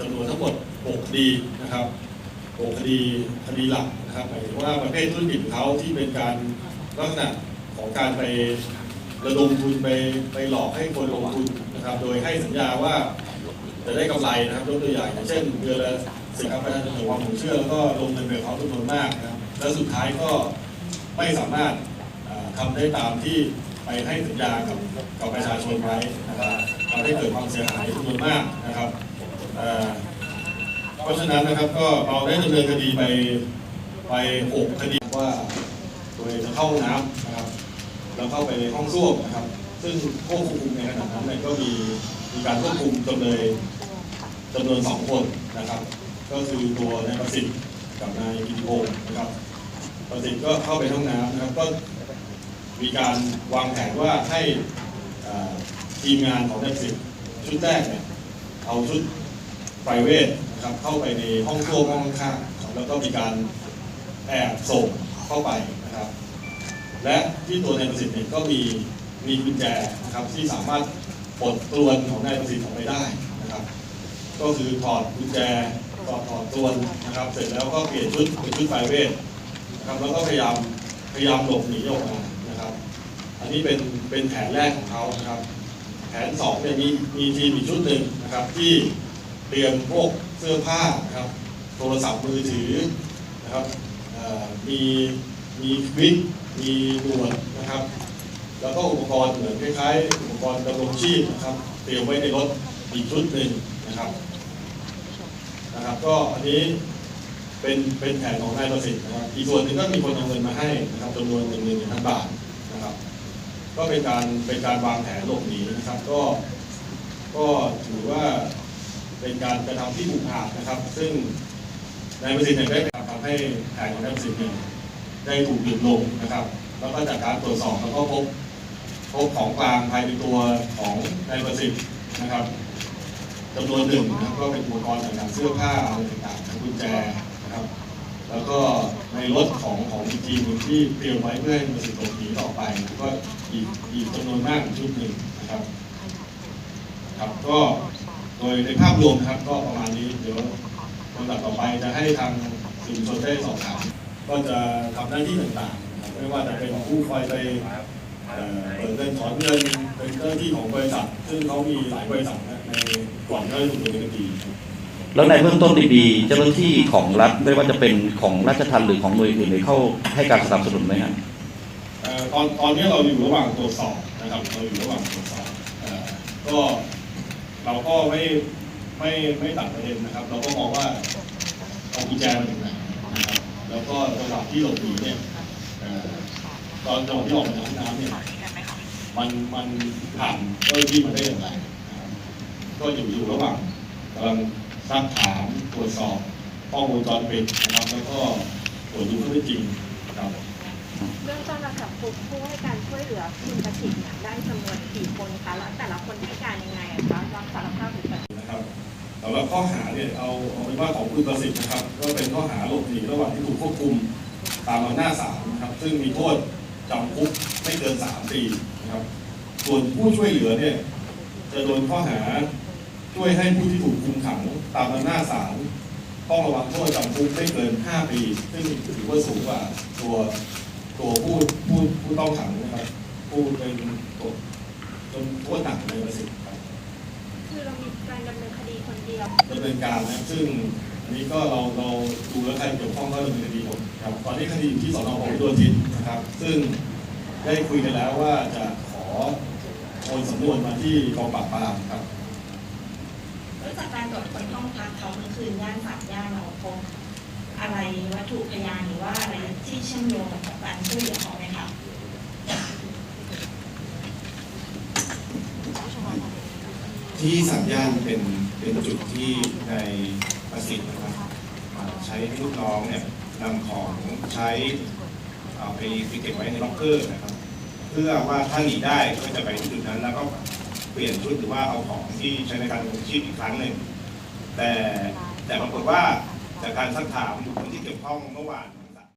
จำนวนทั้งหมด 6 คดีนะครับหกคดีคดีหลักนะครับหมายถึงว่าประเภทธุรกิจเขาที่เป็นการลักษณะของการไประดมทุนไปไปหลอกให้คนลงทุนนะครับ โดยให้สัญญาว่าจะได้กำไรนะครับยกตัวอย่างอย่างเช่นเดือนละสิบครับประชาชนถือความผมเชื่อแล้วก็ลงเงินไปเขาจำนวนมากนะครับแล้วสุดท้ายก็ไม่สามารถอ่าทำได้ตามที่ไปให้สัญญากับกับประชาชนไว้นะครับทำให้เกิดความเสียหายจำนวนมากนะครับ เพราะฉะนั้นนะครับก็เราได้ดำเนินคดีไปไปหกคดีว่าตัวเองจะเข้าห้องน้ำนะครับแล้วเข้าไปในห้องส้วมนะครับ ซึ่งควบคุมในขณะนั้นเนี่ยก็มีมีการควบคุมจำเลยจำนวนสองคนนะครับ ก็คือตัวนายประสิทธิ์กับนายกิติพงศ์นะครับ ประสิทธิ์ก็เข้าไปห้องน้ำนะครับก็มีการวางแผนว่าให้ทีมงานของนายประสิทธิ์ชุดแรกเนี่ยเอาชุด ไฟเวทนะครับเข้าไปในห้องส้วมห้องข้างๆครับแล้วก็มีการแอบส่งเข้าไปนะครับ และที่ตัวนายประสิทธิ์เนี่ยก็มีมีกุญแจนะครับที่สามารถปลดตรวนของนายประสิทธิ์ออกไปได้นะครับ ก็คือถอดกุญแจถอดถอดตรวนนะครับ เสร็จแล้วก็เปลี่ยนชุดเป็นชุดไฟเวทนะครับแล้วก็พยายามพยายามหลบหนีออกมานะครับ อันนี้เป็นเป็นแผนแรกของเขานะครับ แผนสองเนี่ยมีมีทีมอีกชุดหนึ่งนะครับที่ เตรียมพวกเสื้อผ้านะครับ โทรศัพท์มือถือนะครับมีมีวิกมีหนวดนะครับ แล้วก็อุปกรณ์เหมือนคล้ายๆอุปกรณ์ดำรงชีพนะครับ เตรียมไว้ในรถอีกชุดหนึ่งนะครับนะครับ ก็อันนี้เป็นเป็นแผนของนายประสิทธิ์นะครับ อีกส่วนหนึ่งก็มีคนเอาเงินมาให้นะครับจำนวนหนึ่งหมื่นพันบาทนะครับ ก็เป็นการเป็นการวางแผนหลบหนีนะครับ ก็ก็ถือว่า เป็นการกระทำที่อุกอาจนะครับ ซึ่งนายประสิทธิ์เนี่ยได้ทำให้แผนของนายประสิทธิ์เนี่ยได้ถูกหยุดลงนะครับ แล้วก็จากการตรวจสอบแล้วก็พบพบของกลางภายในตัวของนายประสิทธิ์นะครับจำนวนหนึ่งนะครับก็เป็นอุปกรณ์ต่างๆเสื้อผ้าอะไรต่างๆทั้งกุญแจนะครับ แล้วก็ในรถของของอีกทีมหนึ่งที่เตรียมไว้เพื่อให้ประสิทธิ์หลบหนีต่อไป ก็อีกอีกจำนวนมากชุดหนึ่งนะครับ ครับก็ โดยในภาพรวมนะครับก็ประมาณนี้เดี๋ยวลำดับต่อไปจะให้ทางสื่อมวลชนได้สอบถามก็จะทำหน้าที่ต่างๆนะครับไม่ว่าจะเป็นผู้คอยไปเอ่อเปิดเงินถอนเงินเป็นเจ้าหน้าที่ของบริษัท ซึ่งเขามีหลายบริษัทนะในก่อนที่จะถูกดำเนินคดีแล้วในเบื้องต้นดีๆเจ้าหน้าที่ของรัฐไม่ว่าจะเป็นของราชทัณฑ์หรือของหน่วยอื่นเนี่ยเข้าให้การสนับสนุนไหมครับเอ่อตอนตอนนี้เราอยู่ระหว่างตรวจสอบนะครับเราอยู่ระหว่างตรวจสอบเอ่อก็ เราก็ไม่ไม่ไม่ตัดประเด็นนะครับ เราก็มองว่าเอากุญแจมาถึงไหนนะครับแล้วก็จังหวะที่หลบหนีเนี่ยตอนจังหวะที่ออกมาจากห้องน้ำเนี่ยมันมันผ่านเจ้าหน้าที่มาได้อย่างไรก็อยู่อยู่ระหว่างกำลังซักถามตรวจสอบข้อมูลจรปิดนะครับแล้วก็ตรวจดูข้อเท็จจริงครับเรื่องต้นเราจับกลุ่มผู้ให้การช่วยเหลือคุณประสิทธิ์เนี่ยได้จำนวนกี่คนคะ รับข้อหาเนี่ยเอาเอาเป็นว่าของคุณประสิทธิ์นะครับ ก็เป็นข้อหาหลบหนีระหว่างที่ถูกควบคุมตามอำนาจศาลนะครับ ซึ่งมีโทษจำคุกไม่เกิน3ปีนะครับ ส่วนผู้ช่วยเหลือเนี่ยจะโดนข้อหาช่วยให้ผู้ที่ถูกคุมขังตามอำนาจศาลต้องระวังโทษจำคุกไม่เกิน 5 ปี ซึ่งถือว่าสูงกว่าตัวตัวผู้ผู้ผู้ต้องขังนะครับ ผู้เป็นตัวจนโทษหนักในประสิทธิ์ครับ คือเรามีการดำเนินค ดีคนเดียวดำเนินการนะครับซึ่งอันนี้ก็เราเราดูแล้วใครเกี่ยวข้องก็ดำเนินคดีหมดครับตอนนี้คดีอยู่ที่สนพหลโยธินนะครับ ซึ่งได้คุยกันแล้วว่าจะขอโอนสำนวนมาที่กองปราบปรามครับแล้วจากการตรวจคนห้องพักเขาเมื่อคืนย่านสามย่านเราพบอะไรวัตถุพยานหรือว่าอะไรที่เชื่อมโยงกับการช่วยเหลือเขาไหมคะที่สามย่านเป็น เป็นจุดที่ในประสิทธิ์นะครับใช้ให้ลูกน้องเนี่ยนำของใช้ไปไปเก็บไว้ในล็อกเกอร์นะครับ เพื่อว่าถ้าหนีได้ก็จะไปที่จุดนั้นแล้วก็เปลี่ยนชุดหรือว่าเอาของที่ใช้ในการดำรงชีพอีกครั้งหนึ่งแต่แต่ปรากฏว่าจากการสักถามบุคคลที่เกี่ยวข้องเมื่อวาน